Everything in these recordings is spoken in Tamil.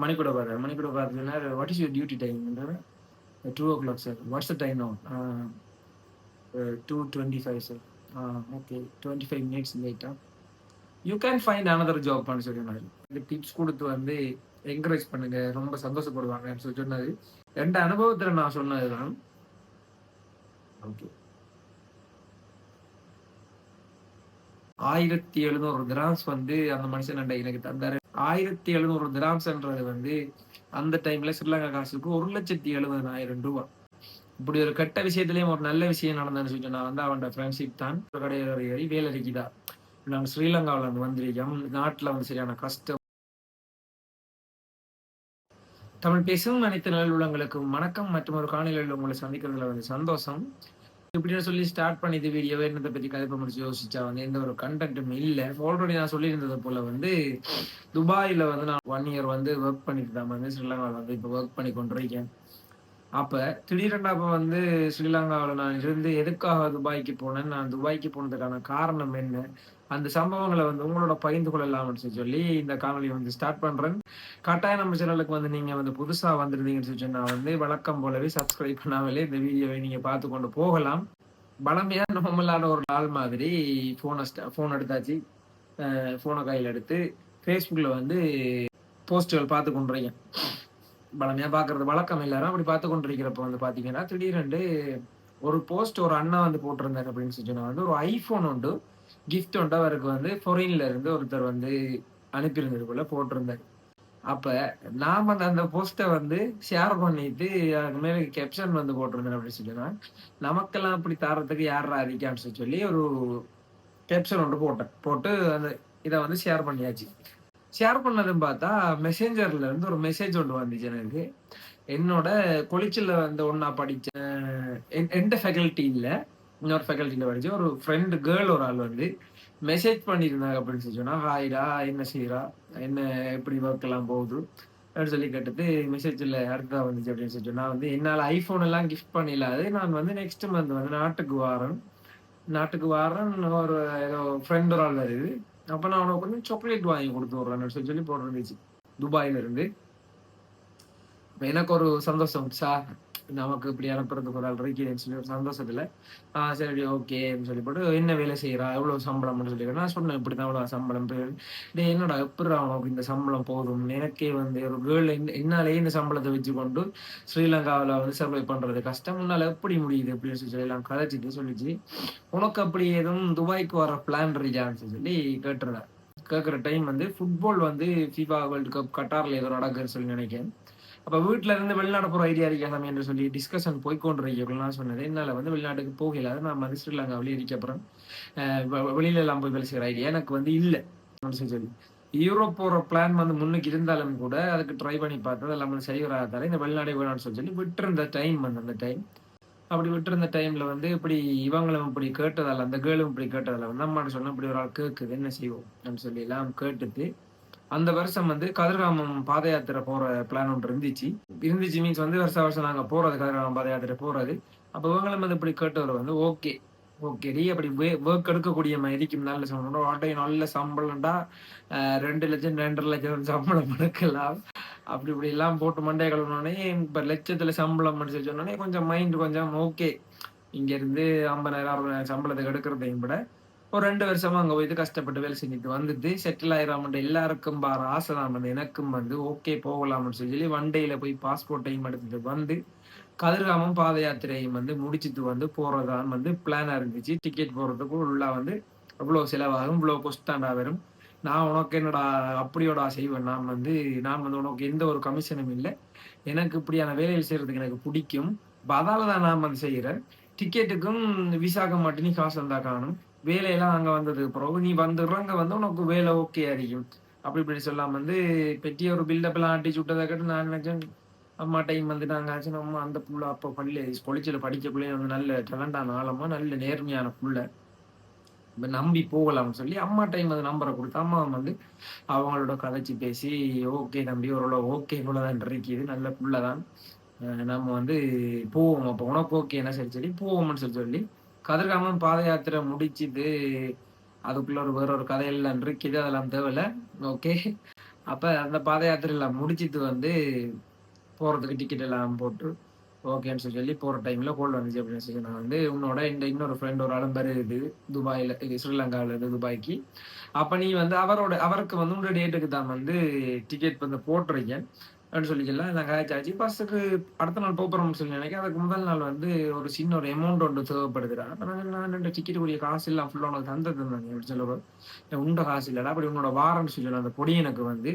மணிக்கூட பாரு மணிக்கூட பார்த்தீங்கன்னா what is your duty time two o'clock sir what's the time no two twenty five sir okay twenty five minutes லேட்டா you can find another job பண்ண சொன்னாரு இந்த டிப்ஸ் கொடுத்து வந்து என்கரேஜ் பண்ணுங்க. ரொம்ப சந்தோஷப்படுவாங்கன்னு சொல்லி சொன்னது ரெண்டு அனுபவத்தில் நான் சொன்னதுதான் ஓகே ஆயிரத்தி எழுநூறு கிராம்ஸ் வந்து அந்த மனுஷன் எனக்கு தந்தாரு. ஆயிரத்தி எழுநூறு திராம்ஸ்ன்றது வந்து அந்த டைம்ல ஸ்ரீலங்கா காசுக்கு ஒரு லட்சத்தி எழுபதாயிரம் ரூபாய். இப்படி ஒரு கெட்ட விஷயத்திலயும் ஒரு நல்ல விஷயம் நடந்ததுன்னு சொல்லி நான் வந்து அவன் ஃப்ரெண்ட்ஷிப் தான். கடையில் ஏறி வேலை இருக்குதா? நாங்கள் ஸ்ரீலங்காவில் வந்து வந்திருக்கோம் நாட்டில் வந்து சரியான கஷ்டம். தமிழ் பேசும் அனைத்து நல்லுள்ளங்களுக்கும் வணக்கம். மற்றும் ஒரு காணொலியில் உங்களை சந்திக்கிறதுல வந்து சந்தோஷம். இப்படின்னு சொல்லி ஸ்டார்ட் பண்ணி வீடியோ என்னத்தை பத்தி கதைப்ப முடிச்சு யோசிச்சா வந்து எந்த ஒரு கண்டென்ட்டும் இல்லை. ஆல்ரெடி நான் சொல்லியிருந்தது போல வந்து துபாயில வந்து நான் ஒன் இயர் வந்து ஒர்க் பண்ணிட்டு தான் வந்து ஸ்ரீலங்காவில் வந்து இப்போ ஒர்க் பண்ணி கொண்டிருக்கேன். அப்ப திடீரெண்டா அப்ப வந்து ஸ்ரீலங்காவில் நான் இருந்து எதுக்காக துபாய்க்கு போனேன்? நான் துபாய்க்கு போனதுக்கான காரணம் என்ன? அந்த சம்பவங்களை வந்து உங்களோட பகிர்ந்து கொள்ளலாம்னு சொல்லி இந்த காணொலி வந்து ஸ்டார்ட் பண்றேன். கட்டாயம் நம்ம சேனலுக்கு வந்து நீங்க வந்து புதுசா வந்திருந்தீங்கன்னு சொல்லி சொன்னா வந்து வழக்கம் போலவே சப்ஸ்கிரைப் பண்ணாமலே இந்த வீடியோவை நீங்க பார்த்து கொண்டு போகலாம். பழமையா நார்மலான ஒரு நாள் மாதிரி போனை போன் எடுத்தாச்சு. போனை கையில் எடுத்து ஃபேஸ்புக்ல வந்து போஸ்டுகள் பார்த்து கொண்டுறீங்க பழமையாக பாக்குறது வழக்கம் எல்லாரும். அப்படி பார்த்து கொண்டிருக்கிறப்ப வந்து பாத்தீங்கன்னா திடீரென்று ஒரு போஸ்ட் ஒரு அண்ணா வந்து போட்டிருந்தாரு அப்படின்னு சொல்லி சொன்னா வந்து ஒரு ஐபோன் உண்டு. கிஃப்ட் ஒன்று அவருக்கு வந்து ஃபொரின்ல இருந்து ஒருத்தர் வந்து அனுப்பியிருந்தது போல போட்டிருந்தாரு. அப்ப நான் வந்து அந்த போஸ்டை வந்து ஷேர் பண்ணிட்டு அதுக்கு மேல கேப்ஷன் வந்து போட்டிருந்தேன் அப்படின்னு சொல்லினா நமக்கெல்லாம் அப்படி தரத்துக்கு யாரா அதிகான்னு சொல்லி ஒரு கேப்ஷன் ஒன்று போட்டேன். போட்டு அந்த இதை வந்து ஷேர் பண்ணியாச்சு. ஷேர் பண்ணதுன்னு பார்த்தா மெசேஞ்சர்ல இருந்து ஒரு மெசேஜ் ஒன்று வந்துச்சு எனக்கு. என்னோட கொளிச்சில் வந்து ஒன்னா படிச்ச எந்த ஃபெக்கல்ட்டி இல்லை இன்னொரு ஃபேக்கல்ட்டியில் படிச்சு ஒரு ஃப்ரெண்டு கேர்ள் ஒரு ஆள் வந்து மெசேஜ் பண்ணியிருந்தாங்க அப்படின்னு சொல்லி சொன்னா ஹாய்டா என்ன செய்யறா என்ன எப்படி ஒர்க் எல்லாம் போகுது? அப்படின்னு சொல்லி கேட்டது மெசேஜில் அடுத்ததாக வந்துச்சு அப்படின்னு சொல்லி சொன்னால் வந்து என்னால் ஐஃபோன் எல்லாம் கிஃப்ட் பண்ணிடலாது நான் வந்து நெக்ஸ்ட் மந்த் வந்து நாட்டுக்கு வாரேன். நாட்டுக்கு வாரேன். ஒரு ஏதோ ஃப்ரெண்ட் ஒரு ஆள் வருது. அப்போ நான் உனக்கு வந்து சாக்லேட் வாங்கி கொடுத்து விட்றேன் சொல்லி சொல்லி போட்டுருந்துச்சு. துபாயில இருந்து எனக்கு ஒரு சந்தோஷம் சார். நமக்கு இப்படி அனுப்புறதுக்கு ஒரு ஆள் இருக்கிறேன்னு சொல்லி ஒரு சந்தோஷத்துல ஆஹ் சரி ஓகேன்னு சொல்லி போட்டு என்ன வேலை செய்யறா எவ்வளவு சம்பளம்னு சொல்லி நான் சொன்னேன் இப்படிதான் அவ்வளோ சம்பளம் டே என்னடா எப்படி அவனுக்கு இந்த சம்பளம் போதும்? எனக்கே வந்து ஒரு கேர்ள் என்னாலே இந்த சம்பளத்தை வச்சு கொண்டு ஸ்ரீலங்காவில் வந்து சர்வை பண்றது கஷ்டம். உன்னால எப்படி முடியுது? அப்படின்னு சொல்லி எல்லாம் கதைச்சிட்டு சொல்லிச்சு. உனக்கு அப்படி எதுவும் துபாய்க்கு வர பிளான் இருக்கான்னு சொல்லி கேட்டுருந்தேன். கேட்குற டைம் வந்து ஃபுட்பால் வந்து ஃபீஃபா வேர்ல்டு கப் கட்டாரில் ஏதோ நடக்குதுன்னு சொல்லி நினைக்கிறேன். அப்ப வீட்டுல இருந்து வெளிநாடு போற ஐடியா இருக்கலாம் என்று சொல்லி டிஸ்கஷன் போய்கொண்டிருக்கலாம் சொன்னது என்னால வந்து வெளிநாட்டுக்கு போகல நான் வந்து ஸ்ரீலங்காவிலே இருக்க அப்புறம் வெளியில எல்லாம் போய் வேலை ஐடியா எனக்கு வந்து இல்லை. சொல்லி யூரோப் போற பிளான் வந்து முன்னுக்கு இருந்தாலும் கூட அதுக்கு ட்ரை பண்ணி பார்த்தது எல்லாம் வந்து சரி வராதால இந்த வெளிநாடு வேணாம்னு சொல்லி விட்டுருந்த டைம் வந்து அந்த டைம் அப்படி விட்டுருந்த டைம்ல வந்து இப்படி இவங்களும் இப்படி கேட்டதால அந்த கேர்ளும் இப்படி கேட்டதால வந்து அம்மாட்ட சொன்னா இப்படி ஒரு ஆள் கேட்குது என்ன செய்வோம்? அப்படின்னு சொல்லி எல்லாம் கேட்டுட்டு அந்த வருஷம் வந்து கதிர்காமம் பாத யாத்திரை போற பிளான் ஒன்று இருந்துச்சு. இருந்துச்சு மீன்ஸ் வந்து வருஷம் வருஷம் நாங்க போறது கதிர்காமம் பாத யாத்திரை போறது. அப்ப இவங்களும் வந்து இப்படி கேட்டவர் வந்து ஓகே ஓகே நீ அப்படி ஒர்க் எடுக்கக்கூடிய மாதிரிக்கும் நல்ல சம்பளம் வாட்டை நல்ல சம்பளம்டா ரெண்டு லட்சம் ரெண்டரை லட்சம் சம்பளம் எடுக்கலாம். அப்படி இப்படி எல்லாம் போட்டு மண்டே கழுவுனோடனே இப்போ லட்சத்துல சம்பளம் சொல்லி சொன்னோடனே கொஞ்சம் மைண்ட் கொஞ்சம் ஓகே இங்க இருந்து ஐம்பதாயிரம் அறுபதாயிரம் சம்பளத்துக்கு எடுக்கிறதையும் விட ஒரு ரெண்டு வருஷமா அங்க போயிட்டு கஷ்டப்பட்டு வேலை செஞ்சுட்டு வந்துட்டு செட்டில் ஆயிராம எல்லாருக்கும் பாரு ஆசை தான் வந்து எனக்கும் வந்து ஓகே போகலாம்னு சொல்லி வண்டையில போய் பாஸ்போர்ட்டையும் எடுத்துட்டு வந்து கதிர்காமம் பாத யாத்திரையும் வந்து முடிச்சுட்டு வந்து போறதான் வந்து பிளானா இருந்துச்சு. டிக்கெட் போறதுக்கு உள்ள வந்து அவ்வளோ செலவாகும் இவ்வளவு கொஸ்டாண்டா வரும். நான் உனக்கு என்னடா அப்படியோட செய்வேன். நான் வந்து நான் வந்து உனக்கு எந்த ஒரு கமிஷனும் இல்லை. எனக்கு இப்படியான வேலைகள் செய்யறதுக்கு எனக்கு பிடிக்கும். அதால தான் நான் வந்து செய்யறேன். டிக்கெட்டுக்கும் விசாக்க மட்டும் நீ காசு வந்தா காணும். வேலையெல்லாம் அங்கே வந்ததுக்கு பிறகு நீ வந்துடுறங்க வந்து உனக்கு வேலை ஓகே அறியும். அப்படி இப்படி சொல்லாமல் வந்து பெட்டி ஒரு பில்டப்லாம் எல்லாம் ஆட்டி சுட்டதை கேட்டு நான் நினைச்சேன் அம்மா டைம் வந்து நாங்கள் ஆச்சு நம்ம அந்த புள்ள அப்போ பள்ளி கொலிச்சில படிக்கக்குள்ளே வந்து நல்ல டேலண்டான ஆழமா நல்ல நேர்மையான புள்ள. நம்பி போகலாம்னு சொல்லி அம்மா டைம் வந்து நம்பரை கொடுத்து அம்மா வந்து அவங்களோட கதைச்சு பேசி ஓகே தம்பி ஓரளவு ஓகே இவ்வளவுதான் இருக்குது நல்ல புள்ளதான் நம்ம வந்து போவோம். அப்போ உனக்கு ஓகே என்ன சரி சரி போவோம்னு சொல்லி சொல்லி கதிர்காமன் பாத யாத்திரை முடிச்சுது அதுக்குள்ள ஒரு வேற ஒரு கதையெல்லாம் இருக்குது அதெல்லாம் தேவையில்ல. ஓகே அப்ப அந்த பாத யாத்திரையெல்லாம் முடிச்சிட்டு வந்து போறதுக்கு டிக்கெட் எல்லாம் போட்டு ஓகேன்னு சொல்லி சொல்லி போற டைம்ல கோல்டு வந்துச்சு அப்படின்னு சொல்லி நான் வந்து உன்னோட இந்த இன்னொரு ஃப்ரெண்ட் ஒரு ஆளும் வருது துபாயில இது ஸ்ரீலங்காவிலேருந்து துபாய்க்கு. அப்ப நீ வந்து அவரோட அவருக்கு வந்து உன்னோட டேட்டுக்கு தான் வந்து டிக்கெட் வந்து போட்டிருக்கேன். அப்படின்னு சொல்லிக்கலாம் நான் காய்ச்சாச்சு பஸ்ஸுக்கு அடுத்த நாள் போகிறோம்னு சொல்லி நினைக்க அதுக்கு முதல் நாள் வந்து ஒரு சின்ன ஒரு அமௌண்ட் ஒன்று தேவைப்படுதுடா. அப்போ நான் நான் ரெண்டு டிக்கெட் கூடிய காசு எல்லாம் ஃபுல்லாக உனக்கு தந்தது தந்தாங்க அப்படின்னு சொல்லுவோம் உண்ட காசு இல்லைடா. அப்படி உன்னோட வாரம்னு சொல்லி அந்த பொடி எனக்கு வந்து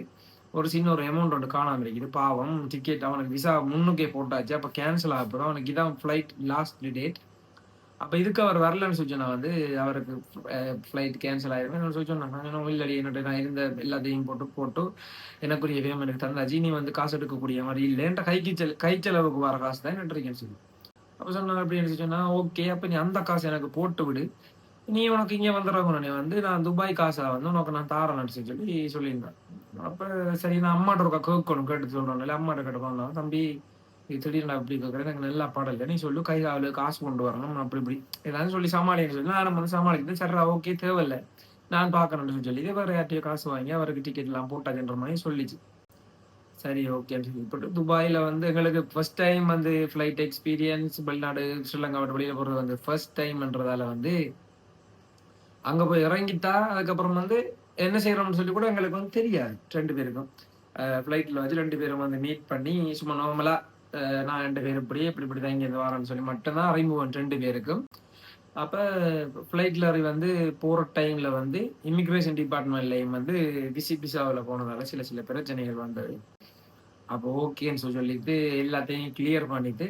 ஒரு சின்ன ஒரு அமௌண்ட் ஒன்று காணாமல் இருக்குது. பாவம் டிக்கெட் அவனுக்கு விசா முன்னுக்கே போட்டாச்சு. அப்போ கேன்சல் ஆக அவனுக்கு இதான் ஃப்ளைட் லாஸ்ட் டேட் அப்போ இதுக்கு அவர் வரலன்னு சொல்லி நான் வந்து அவருக்கு ஃப்ளைட் கேன்சல் ஆயிருமே. சொல்லி சொன்னாங்க இல்லடி என்னோட நான் இருந்த எல்லாத்தையும் போட்டு போட்டு எனக்குரிய வேம் எனக்கு தந்தாச்சு நீ வந்து காசு எடுக்கக்கூடிய மாதிரி இல்லை. என்ற கைக்கு செல் கை செலவுக்கு வர காசு தான் என்ன சொல்லி. அப்போ சொன்னாங்க அப்படின்னு சொன்னா ஓகே அப்போ நீ அந்த காசு எனக்கு போட்டு விடு. நீ உனக்கு இங்கே வந்துடுறாங்க நீ வந்து நான் துபாய் காசை வந்து உனக்கு நான் தாரேன்னு சொல்லி சொல்லியிருந்தேன். அப்போ சரி நான் அம்மாட்ட ஒரு கேட்கணும் கேட்டு சொல்கிறேன் அம்மாட்ட கேட்டு தம்பி இது திடீர்னு அப்படி கேட்குறேன் எனக்கு நல்லா பாடல நீ சொல்லு கை காவலு காசு கொண்டு வரணும் அப்படி இப்படி. ஏதாவது சொல்லி சமாளிக்கன்னு சொல்லி. நான் வந்து சமாளிக்கிறது சர்ரா ஓகே தேவையில்லை. நான் பார்க்கணும்னு சொல்லி இதே வேறு யார்ட்டையோ காசு வாங்கி அவருக்கு டிக்கெட் எல்லாம் மாதிரி சொல்லிச்சு. சரி ஓகே சொல்லி. போட்டு துபாயில் வந்து எங்களுக்கு ஃபர்ஸ்ட் டைம் வந்து ஃப்ளைட் எக்ஸ்பீரியன்ஸ் வெளிநாடு ஸ்ரீலங்கா விட்டு வெளியில் போகிறது வந்து ஃபர்ஸ்ட் டைம்ன்றதால வந்து அங்கே போய் இறங்கிட்டா அதுக்கப்புறம் வந்து என்ன செய்யறோம்னு சொல்லி கூட எங்களுக்கு வந்து தெரியாது. ரெண்டு பேருக்கும். ஃப்ளைட்டில் வச்சு ரெண்டு பேரும் வந்து மீட் பண்ணி சும்மா நார்மலாக நான் ரெண்டு பேர் இப்படி இப்படி இப்படி தான் இங்கே வரேன்னு சொல்லி மட்டும்தான் அறிமுகம் ரெண்டு பேருக்கும். அப்போ ஃப்ளைட்டில் வந்து போகிற டைமில் வந்து இமிக்ரேஷன் டிபார்ட்மெண்ட்லேயும் வந்து விசி பிசாவில் போனதால் சில சில பிரச்சனைகள் வந்தது. அப்போ ஓகேன்னு சொல்லி சொல்லிட்டு எல்லாத்தையும் கிளியர் பண்ணிட்டு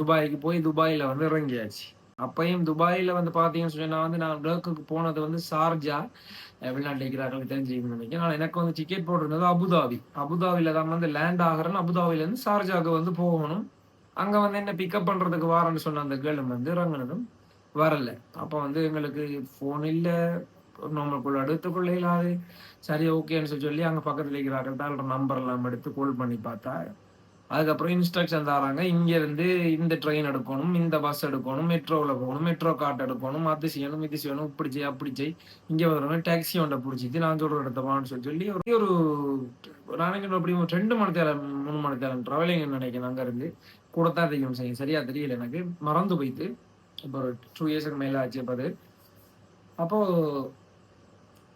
துபாய்க்கு போய் துபாயில் வந்து இறங்கியாச்சு. அப்பையும் துபாயில் வந்து பார்த்தீங்கன்னு சொல்லி வந்து நான் வேர்க்குக்கு போனது வந்து சார்ஜா வெளிநாட்டில் இருக்கிறார்கள் தெரிஞ்சுக்கணும்னு நினைக்கிறேன். ஆனால் எனக்கு வந்து டிக்கெட் போட்டிருந்தது அபுதாபி. அபுதாபியில் தான் வந்து லேண்ட் ஆகிறேன்னு அபுதாபிலேருந்து சார்ஜாவுக்கு வந்து போகணும். அங்கே வந்து என்ன பிக்கப் பண்ணுறதுக்கு வாரன்னு சொன்ன அந்த கேளும் வந்து இறங்கினதும் வரல. அப்போ வந்து எங்களுக்கு ஃபோன் இல்லை. நம்மளுக்குள்ள எடுத்துக்கொள்ள இல்லாது. சரி ஓகேன்னு சொல்லி சொல்லி அங்கே பக்கத்தில் இருக்கிறார்கள். தான் நம்பர் எல்லாம் எடுத்து கால் பண்ணி பார்த்தா அதுக்கப்புறம் இன்ஸ்ட்ரக்ஷன் தராங்க. இங்கேருந்து இந்த ட்ரெயின் எடுக்கணும் இந்த பஸ் எடுக்கணும் மெட்ரோவில் போகணும் மெட்ரோ கார்ட் எடுக்கணும் அது செய்யணும் இது செய்யணும் இப்படி செய் அப்படி செய். இங்கே வரணும் டாக்ஸி ஒன்றை பிடிச்சிது நான் சொல்கிற இடத்தவான்னு சொல்லி சொல்லி ஒரு ஒரு நாளைக்கு அப்படி ரெண்டு மணி தேரம் மூணு மணி தேரம் ட்ராவலிங் நினைக்கிறேன் அங்கேருந்து கூட தான் தெரியும் செய்யும் சரியா தெரியல எனக்கு. மறந்து போயிட்டு. இப்போ ஒரு டூ இயர்ஸுக்கு மேலே ஆச்சு இப்போ அது. அப்போது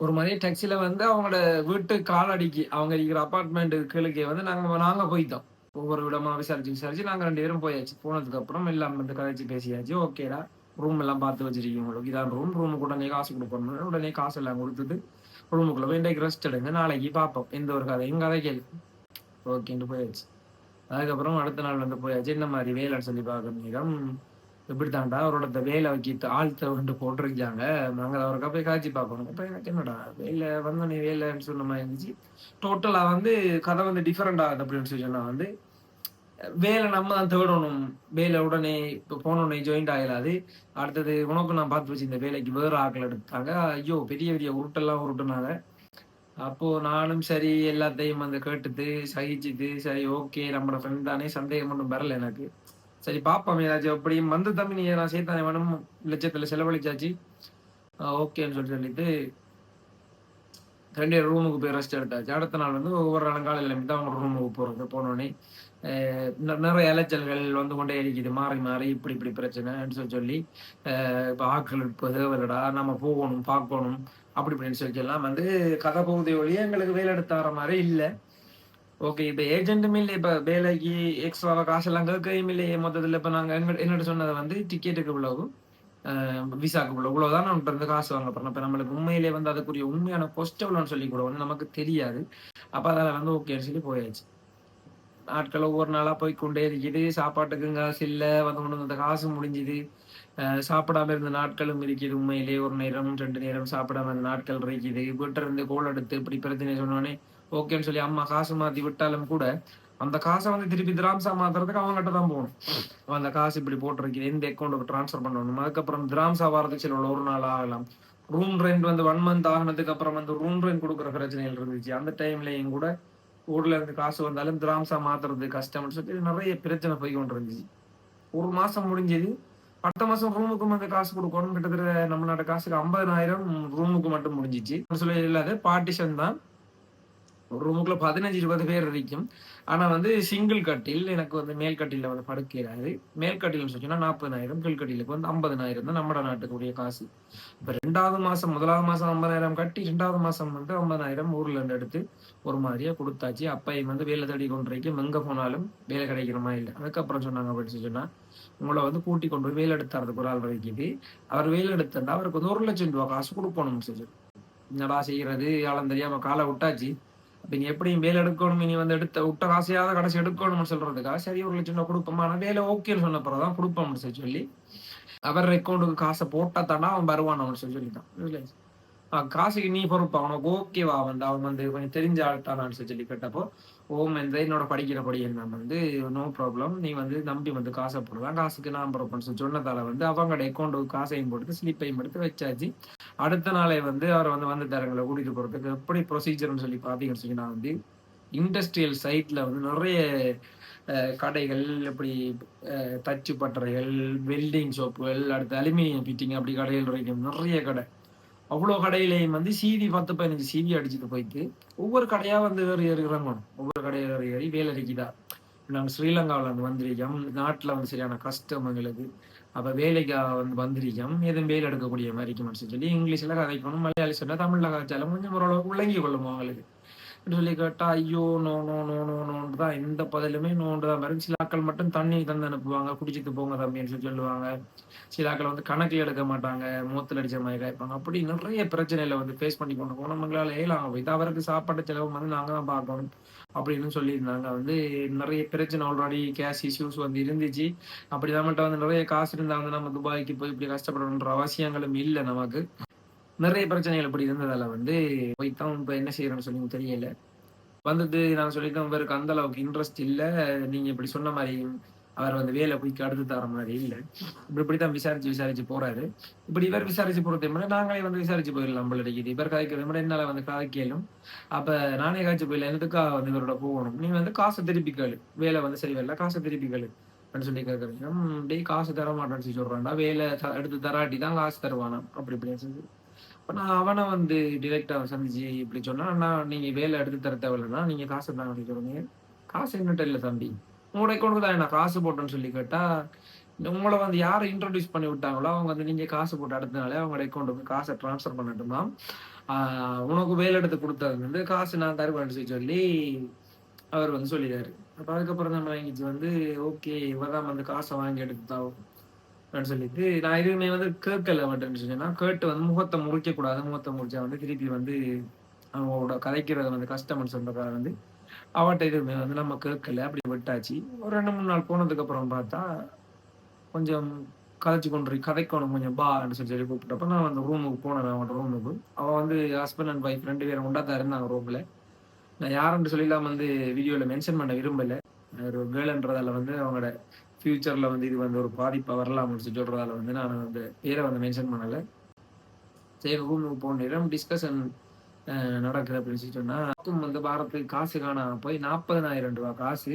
ஒரு மாதிரி டாக்ஸியில் வந்து அவங்களோட வீட்டு காலடிக்கு அவங்க இருக்கிற அப்பார்ட்மெண்ட்டு கீழே வந்து நாங்கள் நாங்கள் போயிட்டோம். ஒவ்வொரு விடமா விசாரிச்சு விசாரிச்சு நாங்கள் ரெண்டு பேரும் போயாச்சு. போனதுக்கு அப்புறம் எல்லாம் வந்து கதைச்சு பேசியாச்சு. ஓகேடா ரூம் எல்லாம் பார்த்து வச்சிருக்கீங்க உங்களுக்கு. இதான் ரூம் ரூமுக்கு உடனே காசு கொடுப்போம் உடனே காசு எல்லாம் கொடுத்துட்டு ரூமுக்குள்ள போய் இன்றைக்கு ரெஸ்ட் எடுங்க. நாளைக்கு பார்ப்போம். எந்த ஒரு கதை? கதை கேள்வி ஓகேன்ட்டு போயாச்சு. அதுக்கப்புறம் அடுத்த நாள் வந்து போயாச்சு. என்ன மாதிரி வேலைன்னு சொல்லி பார்க்க நேரம் இப்படி தாண்டா அவரோட வேலை வைக்க ஆழ்த்த வந்து போட்டிருக்காங்க. நாங்கள் அவருக்கா போய் காய்ச்சி பார்க்கணும் இப்போ எனக்கு என்னடா? வேலை வந்தோடனே வேலைன்னு சொன்ன மாதிரி இருந்துச்சு. டோட்டலாக வந்து கதை வந்து டிஃப்ரெண்ட் ஆகுது அப்படின்னு சொல்லி சொன்னா வந்து வேலை நம்ம தான் தேடணும். வேலை உடனே இப்போ போனோடனே ஜாயிண்ட் ஆகலாது அடுத்தது உனக்கு நான் பார்த்து வச்சு இந்த வேலைக்கு வேறு ஆக்கள் எடுத்தாங்க ஐயோ பெரிய பெரிய உருட்டெல்லாம் உருட்டுனாங்க. அப்போ நானும் சரி எல்லாத்தையும் வந்து கேட்டுது சகிச்சுது சரி ஓகே நம்மளோட ஃப்ரெண்ட் தானே சந்தேகம் ஒன்றும் வரல எனக்கு. சரி பாப்போம் ஏதாச்சும் அப்படி வந்து தம்பி நீ நான் சேர்த்தானே வேணும் லட்சத்தில் செலவழிச்சாச்சு. ஓகேன்னு சொல்லி சொல்லிட்டு ரெண்டு ரூமுக்கு போய் ரெஸ்ட் எடுத்தாச்சு. அடுத்த நாள் வந்து ஒவ்வொரு நாளும் காலையில் தான் அவங்க ரூமுக்கு போகிறது போனோடனே நிறைய அலைச்சல்கள் வந்து கொண்டே இருக்குது. மாறி மாறி இப்படி இப்படி பிரச்சனைன்னு சொல்லி சொல்லி இப்போ ஆட்கள் இப்போ தேவையில்லடா நம்ம போகணும் பார்க்கணும் அப்படி இப்படின்னு சொல்லி எல்லாம் வந்து கதை பகுதி ஒழிய எங்களுக்கு வேலை எடுத்து வர மாதிரி இல்லை. ஓகே இப்போ ஏஜென்ட்டும் இல்லை இப்போ வேலைக்கு எக்ஸ்ட்ராவா காசெல்லாம் கேட்கவும் இல்லையே. மொத்தத்தில் இப்போ நாங்கள் எங்க என்னோட சொன்னதை வந்து டிக்கெட்டுக்கு இவ்வளவு விசாக்கு இவ்வளோ தான் நம்ம இருந்து காசு வாங்க போறோம் இப்போ நம்மளுக்கு உண்மையிலே வந்து அதுக்குரிய உண்மையான கொஸ்ட் எவ்வளோன்னு சொல்லி கூட வந்து நமக்கு தெரியாது. அப்போ அதில் வந்து ஓகேன்னு சொல்லி போயாச்சு. நாட்கள் ஒவ்வொரு நாளாக போய் கொண்டே இருக்குது. சாப்பாட்டுக்கு காசு இல்லை வந்து கொண்டு வந்த காசு முடிஞ்சுது. சாப்பிடாம இருந்த நாட்களும் இருக்குது. உண்மையிலே ஒரு நேரம் ரெண்டு நேரம் சாப்பிடாம இருந்த நாட்கள் இருக்குது. வீட்டில் இருந்து கோல் எடுத்து இப்படி பிரச்சனை சொன்னோடனே ஓகேன்னு சொல்லி அம்மா காசு மாத்தி விட்டாலும் கூட அந்த காசை வந்து திருப்பி திராம்சா மாத்துறதுக்கு அவங்ககிட்ட தான் போகணும். அந்த காசு இப்படி போட்டிருக்கு எந்த அக்கௌண்ட்டுக்கு ட்ரான்ஸ்ஃபர் பண்ணணும். அதுக்கப்புறம் திராம்சா வாரத்துக்கு சில ஒரு நாள் ஆகலாம். ரூம் ரெண்ட் வந்து ஒன் மந்த் ஆகினதுக்கு அப்புறம் வந்து ரூம் ரெண்ட் கொடுக்குற பிரச்சனைகள் இருந்துச்சு. அந்த டைம்லயும் கூட ஊர்ல இருந்து காசு வந்தாலும் திராம்சா மாத்துறது கஷ்டம்னு சொல்லி நிறைய பிரச்சனை போய் கொண்டு இருந்துச்சு ஒரு மாசம் முடிஞ்சது. அடுத்த மாசம் ரூமுக்கும் வந்து காசு கொடுக்கணும் கிட்டத்தட்ட நம்மளோட காசுக்கு ஐம்பதாயிரம் ரூமுக்கு மட்டும் முடிஞ்சிச்சு. சொல்லி இல்லாத பார்ட்டிஷன் தான். ஒரு ரூமுக்குள்ள பதினஞ்சு இருபது பேர் இருக்கும் ஆனா வந்து சிங்கிள் கட்டில் எனக்கு வந்து மேல்கட்டில வந்து படுக்கிறாரு. மேல்கட்டில சொன்னா நாற்பதாயிரம் கீழ்கட்டிலுக்கு வந்து ஐம்பதனாயிரம் தான் நம்ம நாட்டுக்குரிய காசு. இப்ப ரெண்டாவது மாசம் முதலாவது மாசம் ஐம்பதாயிரம் கட்டி ரெண்டாவது மாசம் வந்து ஐம்பதாயிரம் ஊர்ல இருந்து எடுத்து ஒரு மாதிரியா கொடுத்தாச்சு. அப்பையும் வந்து வேலை தேடி கொண்டிருக்கும் எங்க போனாலும் வேலை கிடைக்கிற மாதிரி இல்லை. அதுக்கப்புறம் சொன்னாங்க அப்படின்னு சொன்னா உங்களை வந்து கூட்டி கொண்டு போய் வேலை எடுத்துறதுக்கு ஒரு ஆள் வரைக்குது அவர் வேலை எடுத்தா அவருக்கு வந்து ஒரு லட்சம் ரூபாய் காசு கொடுக்கணும்னு சொல்லி. என்னடா செய்யறது? ஆளும் தெரியாம காலை விட்டாச்சு. அப்ப நீ எப்படியும் வேலை எடுக்கணும் நீ வந்து எடுத்த விட்ட காசையாவது கடைசி எடுக்கணும்னு சொல்றதுக்காக சரி ஒரு லட்சம் ரூபாய் கொடுப்போமான வேலை ஓகேன்னு சொன்ன பிறகுதான் கொடுப்போம்னு சொல்லி சொல்லி அவர் அக்கௌண்ட்டுக்கு காசை போட்டா தானா அவன் வருவான் அவன் சொல்லி சொல்லிட்டான். காசுக்கு நீ பொறுப்பா? அவனுக்கு ஓகேவா வந்து அவன் வந்து கொஞ்சம் தெரிஞ்ச ஆள்தானான்னு சொல்லி கேட்டப்போ ஓம் இந்த என்னோட படிக்கிற படி என்ன வந்து நோ ப்ராப்ளம் நீ வந்து நம்பி வந்து காசை போடுவேன் காசுக்கு நான் பொறுப்பேன்னு சொல்லி சொன்னதால வந்து அவங்களோட அக்கௌண்ட்டுக்கு காசையும் போட்டு ஸ்லிப்பையும் எடுத்து வச்சாச்சு. அடுத்த நாளே வந்து அவரை வந்து வந்து தரங்களை கூட்டிட்டு போறதுக்கு எப்படி ப்ரொசீஜர்னு சொல்லி பார்த்தீங்கன்னு சொல்லி நான் வந்து இண்டஸ்ட்ரியல் சைட்ல வந்து நிறைய கடைகள் இப்படி தச்சு பட்டறைகள் வெல்டிங் ஷாப்புகள் அடுத்து அலுமினியம் ஃபிட்டிங் அப்படி கடைகள் வரைக்கும் நிறைய கடை அவ்வளோ கடையிலையும் வந்து சீதி பத்து பதினஞ்சு சீதி அடிச்சுட்டு போயிட்டு ஒவ்வொரு கடையாக வந்து ஏறி ஏறி இறங்கணும். ஒவ்வொரு கடையை ஏறி ஏறி வேலை இருக்குதா? நாங்கள் ஸ்ரீலங்காவில் வந்து வந்திருக்கோம் நாட்டில் வந்து சரியான கஷ்டம் எங்களுக்கு. அப்போ வேலைக்காக வந்து வந்திருக்கோம் எதுவும் வேலை எடுக்கக்கூடிய மாதிரி இருக்கும்னு சொல்லி இங்கிலீஷில் கதைக்கணும் மலையாளி சொன்னால் தமிழில் கதைச்சாலும் கொஞ்சம் ஓரளவுக்கு விளங்கி கொள்ளும் அவங்களுக்கு. சொல்லி கேட்டா ஐயோ நோ நோ நோ நோ நோன்னு தான் எந்த பதிலுமே நோண்டு தான் வரும் சிலாக்கள் மட்டும் தண்ணி தந்து அனுப்புவாங்க. குடிச்சிட்டு போங்க தம்பின்னு சொல்லி சொல்லுவாங்க. சிலாக்கள் வந்து கணக்கில் எடுக்க மாட்டாங்க. மூத்தில் அடிச்ச மாதிரி காய்ப்பாங்க அப்படி நிறைய பிரச்சனையில வந்து ஃபேஸ் பண்ணி கொண்டு போனோம் நம்மளால ஏலாம் இது அவருக்கு சாப்பாட்டு செலவு வந்து நாங்க தான் பார்க்கணும் அப்படின்னு சொல்லியிருந்தாங்க. வந்து நிறைய பிரச்சனை ஆல்ரெடி கேஷ் இஷ்யூஸ் வந்து இருந்துச்சு. அப்படி நம்மகிட்ட வந்து நிறைய காசு இருந்தால் வந்து நம்ம துபாய்க்கு போய் இப்படி கஷ்டப்படணுன்ற அவசியங்களும் இல்லை நமக்கு. நிறைய பிரச்சனைகள் இப்படி இருந்ததால வந்து போய்த்தான் இப்போ என்ன செய்யறேன்னு சொல்லி தெரியல. வந்தது நான் சொல்லிட்டேன் இவருக்கு அந்த அளவுக்கு இன்ட்ரெஸ்ட் இல்லை. நீங்க இப்படி சொன்ன மாதிரி அவர் வந்து வேலை போய் அடுத்து தர மாதிரி இல்லை. இப்படி இப்படித்தான் விசாரிச்சு விசாரிச்சு போறாரு. இப்படி இவர் விசாரிச்சு போறது மாதிரி நாங்களே வந்து விசாரிச்சு போயிடலாம் நம்மள அடிக்குது இவர் கதைக்கிறது மாதிரி என்னால வந்து கதைக்கலும் அப்ப நானே காய்ச்சி போயிடல எனதுக்காக வந்து இவரோட போகணும்? நீ வந்து காசை திருப்பி கேளு. வேலை வந்து சரி வரல காசை திருப்பி கேளு. அப்படின்னு சொல்லி கேட்கறீங்க டே காசு தர மாட்டேன்னு சொல்லி சொல்றான்டா. வேலை எடுத்து தராட்டி தான் காசு தருவானா அப்படி இப்படின்னு சொல்லி. நான் அவனை வந்து டிரெக்டா சந்திச்சு இப்படி சொன்னா நான் நீங்க வேலை எடுத்து தர தேவையில்லைன்னா நீங்க காசு தான் அப்படி சொல்லுங்க காசு என்னட்ட இல்லை தம்பி. உங்களோட அக்கௌண்ட் தான் நான் காசு போட்டேன்னு சொல்லி கேட்டா உங்களை வந்து யாரை இன்ட்ரடியூஸ் பண்ணி விட்டாங்களோ அவங்க வந்து நீங்க காசு போட்டு அடுத்தனாலே அவங்களோட அக்கௌண்ட்டுக்கு காசை ட்ரான்ஸ்ஃபர் பண்ணட்டுமா உனக்கு வேலை எடுத்து கொடுத்தது வந்து காசு நான் தருவேன்னு சொல்லி அவர் வந்து சொல்லிடுறாரு அப்ப அதுக்கப்புறம் தான் வாங்கிச்சு வந்து ஓகே இவதான் வந்து காசை வாங்கி அப்படின்னு சொல்லிட்டு நான் எதுவுமே வந்து கேட்கல அவன்ட்டு சொன்னா கேட்டு வந்து முகத்தை முறிக்க கூடாது முகத்தை முறிச்சா வந்து திருப்பி வந்து அவங்களோட கதைக்கிறத வந்து கஷ்டம்னு சொல்றதா வந்து அவட்ட எதுவுமே வந்து நம்ம கேட்கல. அப்படி விட்டாச்சு. ஒரு ரெண்டு மூணு நாள் போனதுக்கு அப்புறம் பார்த்தா கொஞ்சம் கதைச்சு கொண்டு கதைக்கணும் கொஞ்சம் பான்னு சொல்லி சொல்லி கூப்பிட்டப்ப நான் அந்த ரூமுக்கு போனேன் அவன் ரூமுக்கு அவன் வந்து ஹஸ்பண்ட் அண்ட் ஒய்ஃப் ரெண்டு பேரும் உண்டா தான் இருந்தாங்க ரூம்ல நான் யாருன்னு சொல்லிலாம் வந்து வீடியோவில் மென்ஷன் பண்ண விரும்பல. ஒரு கேர்ள்ன்றதால வந்து அவங்களோட ஃப்யூச்சரில் வந்து இது வந்து ஒரு பாதிப்பாக வரலாம்னு சொல்லி சொல்கிறதால வந்து நான் வந்து பேரை வந்து மென்ஷன் பண்ணலை. சரி போன நேரம் டிஸ்கஷன் நடக்குது அப்படின்னு சொல்லி சொன்னால் வந்து பாரத்துக்கு காசு காணாமல் போய் நாற்பதனாயிரம் ரூபாய் காசு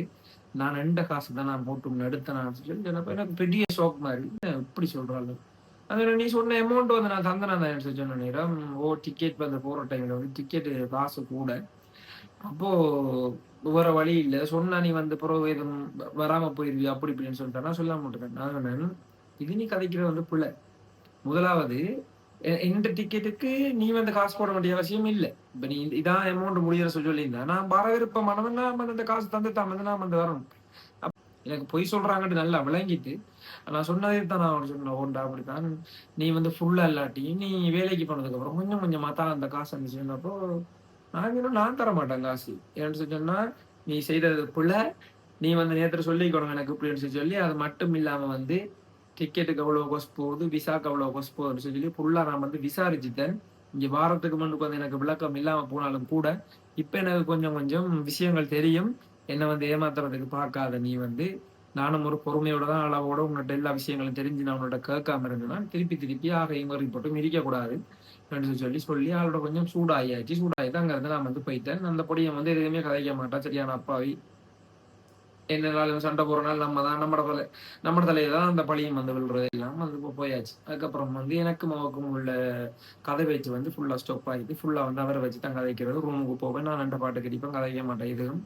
நான் ரெண்ட காசு தான் நான் போட்டு எடுத்தேன் சொல்லி சொன்னப்போ எனக்கு பெரிய ஷோக் மாதிரி இப்படி சொல்கிறாங்க அது நீ சொன்ன அமௌண்ட் வந்து நான் தந்தேன் தான் சொன்ன நேரம். ஓ டிக்கெட் வந்து போகிற டைமில் வந்து டிக்கெட்டு காசு கூட அப்போ வேற வழி இல்ல. சொன்னா நீ வந்து பிறகு எதுவும் வராம போயிருவி அப்படி இப்படின்னு சொல்லிட்டா சொல்ல மாட்டேன் நான் இது நீ கதைக்கிற வந்து பிள்ளை. முதலாவது இந்த டிக்கெட்டுக்கு நீ வந்து காசு போட வேண்டிய அவசியம் இல்லை. இப்ப நீ இதான் அமௌண்ட் முடிகிற சொல்லியிருந்தா நான் வர விருப்பமானவன் நான் வந்து காசு தந்து தான் வந்து நான் வந்து வரணும். எனக்கு பொய் சொல்றாங்கன்ட்டு நல்லா விளங்கிட்டு நான் சொன்னதே தான் நான் சொன்னேன். ஓண்டா அப்படித்தான். நீ வந்து ஃபுல்லா இல்லாட்டி நீ வேலைக்கு போனதுக்கு அப்புறம் கொஞ்சம் கொஞ்சமா தான் அந்த காசு இருந்துச்சுன்னப்போ நான் இன்னும் நான் தர மாட்டேன் காசு. ஏன்னு சொன்னா நீ செய்தது புள்ள நீ வந்து நேற்று சொல்லிக்கணும் எனக்கு இப்படின்னு சொல்லி அது மட்டும் இல்லாம வந்து டிக்கெட்டுக்கு அவ்வளோ கோஸ் போகுது விசாக்கு அவ்வளோ கோஸ் போகுதுன்னு சொல்லி ஃபுல்லாக நான் வந்து விசாரிச்சுட்டேன். இங்கே வாரத்துக்கு முன்னுக்கு வந்து எனக்கு விளக்கம் இல்லாமல் போனாலும் கூட இப்போ எனக்கு கொஞ்சம் கொஞ்சம் விஷயங்கள் தெரியும். என்னை வந்து ஏமாத்துறதுக்கு பார்க்காத நீ வந்து நானும் ஒரு பொறுமையோட தான் அளவோட உங்கள்கிட்ட எல்லா விஷயங்களும் தெரிஞ்சு நான் உன்னோட கேட்காம இருந்தேன்னா திருப்பி திருப்பி ஆக இங்க போட்டு மிதிக்க அப்படின்னு சொல்லி சொல்லி அவளோட கொஞ்சம் சூடாகியாச்சு சூடாகி தான் நான் வந்து போயிட்டேன். அந்த பொடியை வந்து எதுவுமே கதைக்க மாட்டான். சரியான அப்பாவி. என்னாலும் சண்டை போறனால நம்ம தான் நம்மட தலை நம்ம தலையில தான் அந்த பழியும் வந்து விழுறது. எல்லாம் அது போயாச்சு. அதுக்கப்புறம் வந்து எனக்கும் அவக்கும் உள்ள கதை வச்சு வந்து ஃபுல்லா ஸ்டாப் ஆகிட்டு ஃபுல்லா வந்து அவரை வச்சு தான் கதைக்கிறது. ரூமுக்கு போவேன். நான் ரெண்டு பாட்டு கடிப்பேன். கதைக்க மாட்டேன் இதுவும்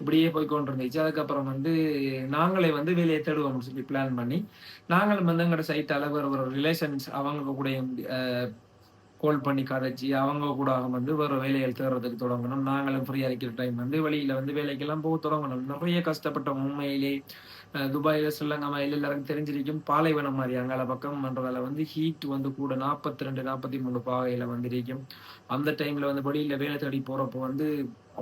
இப்படியே போய் கொண்டு இருந்துச்சு. அதுக்கப்புறம் வந்து நாங்களே வந்து வெளியே தேடுவோம்னு சொல்லி பிளான் பண்ணி நாங்களும் வந்து எங்களோட சைட்டால வேற ஒரு ரிலேஷன்ஸ் அவங்க கூட கோல் பண்ணி கதைச்சி அவங்க கூட வந்து வேற வேலைகள் தேடுறதுக்கு தொடங்கணும் நாங்களும் ஃப்ரீயா இருக்கிற டைம் வந்து வெளியில வந்து வேலைக்கெல்லாம் போக தொடங்கணும் நிறைய கஷ்டப்பட்ட உண்மையிலே துபாயில் துபாயில எல்லாருக்கும் தெரிஞ்சிருக்கும் பாலைவனம் மாதிரி அங்கால பக்கம் பண்றதால வந்து ஹீட் வந்து கூட நாற்பத்தி ரெண்டு நாற்பத்தி மூணு பாகையில வந்திருக்கும் அந்த டைம்ல வந்து வெளியில வேலை தேடி போகிறப்போ வந்து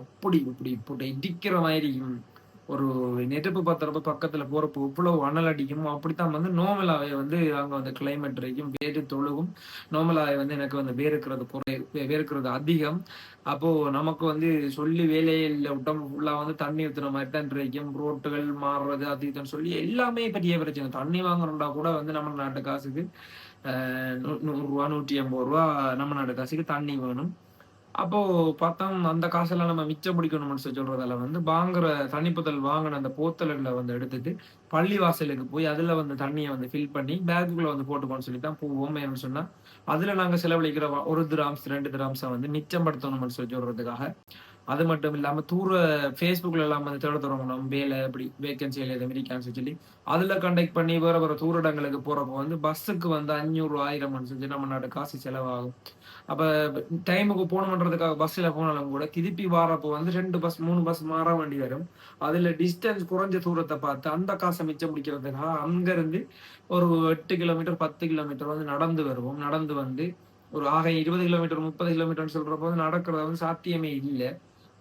அப்படி இப்படி போட்டு இடிக்கிற மாதிரி இருக்கும். ஒரு நெருப்பு பத்திரப்ப பக்கத்துல போறப்போ இவ்வளவு அனல் அடிக்கும் அப்படித்தான் வந்து நோமலாவை வந்து அங்க வந்து கிளைமேட் இருக்கும் வேறு தொழுகும். நோமலாவை வந்து எனக்கு வந்து வேறுக்கிறது குறை வேறுக்கிறது அதிகம். அப்போ நமக்கு வந்து சொல்லி வேலையில உடம்பு ஃபுல்லா வந்து தண்ணி ஊத்துற மாதிரி தான் இருக்கும் ரோட்டுகள் மாறுறது அது இதுன்னு சொல்லி எல்லாமே பெரிய பிரச்சனை. தண்ணி வாங்குறோம்டா கூட வந்து நம்ம நாட்டு காசுக்கு நூ- நூறு ரூபா நூற்றி ஐம்பது ரூபா நம்ம நாட்டு காசுக்கு தண்ணி வேணும். அப்போ பார்த்தா அந்த காசெல்லாம் நம்ம மிச்சம் பிடிக்கணும்னு சொல்லி சொல்றதால வந்து வாங்குற தனிப்புதல் வாங்கின அந்த போத்தல்களை வந்து எடுத்துட்டு பள்ளி வாசலுக்கு போய் அதுல வந்து தண்ணியை வந்து ஃபில் பண்ணி பேக்குக்குள்ள வந்து போட்டுக்கோன்னு சொல்லி தான் போவோம் ஏன்னு சொன்னா அதுல நாங்க செலவழிக்கிற ஒரு திராம்ஸ் ரெண்டு திராம்ஸை வந்து மிச்சப்படுத்தணும்னு சொல்லி சொல்றதுக்காக. அது மட்டும் இல்லாம தூர ஃபேஸ்புக்ல எல்லாம் வந்து தேட தொடங்கணும். வேலை இப்படி வேகன்சியில் மாதிரி இருக்கான்னு சொல்லி அதுல கண்டக்ட் பண்ணி வேற வேற தூர இடங்களுக்கு போறப்போ வந்து பஸ்ஸுக்கு வந்து அஞ்சூறு ஆயிரம் சொல்லி நம்ம நாட்டு காசு செலவாகும். அப்ப டைமுக்கு போகணுன்றதுக்காக பஸ்ல போனாலும் கூட திருப்பி வாரப்போ வந்து ரெண்டு பஸ் மூணு பஸ் மாற வேண்டி வரும். அதுல டிஸ்டன்ஸ் குறைஞ்ச தூரத்தை பார்த்து அந்த காசை மிச்சம் பிடிக்கிறதுக்காக அங்கேருந்து ஒரு எட்டு கிலோமீட்டர் பத்து கிலோமீட்டர் வந்து நடந்து வருவோம். நடந்து வந்து ஒரு ஆக இருபது கிலோமீட்டர் முப்பது கிலோமீட்டர்னு சொல்றப்போ வந்து நடக்கிறது வந்து சாத்தியமே இல்லை.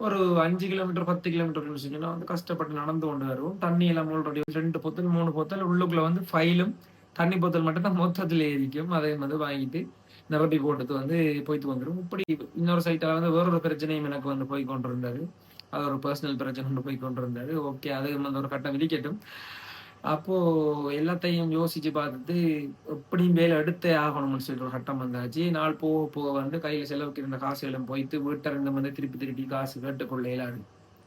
ஒரு அஞ்சு கிலோமீட்டர் பத்து கிலோமீட்டர் சொன்னா வந்து கஷ்டப்பட்டு நடந்து கொண்டு வருவோம் தண்ணி எல்லாம் ஆல்ரெடி ரெண்டு பொத்தல் மூணு பொத்தல் உள்ளுக்குள்ள வந்து ஃபைலும் தண்ணி பொத்தல் மட்டும் தான் மொத்தத்துல இருக்கும். அதை வந்து வாங்கிட்டு நிரப்பி போட்டுட்டு வந்து போயிட்டு வந்துடும் இப்படி இன்னொரு சைட்டால வந்து வேறொரு பிரச்சனையும் எனக்கு வந்து போய் கொண்டிருந்தாரு அது ஒரு பர்சனல் பிரச்சனை கொண்டு போய் கொண்டிருந்தாரு ஓகே அது வந்து ஒரு கட்டம் விதிக்கட்டும். அப்போ எல்லாத்தையும் யோசிச்சு பார்த்துட்டு எப்படியும் வேலை எடுத்தே ஆகணும்னு சொல்லி ஒரு கட்டம் வந்தாச்சு. நாள் போக போக வந்து கையில செலவுக்கு இருந்த காசு எல்லாம் போயிட்டு வீட்டை இருந்து வந்து திருப்பி திருப்பி காசு கேட்டுக்கொள்ள இயலாது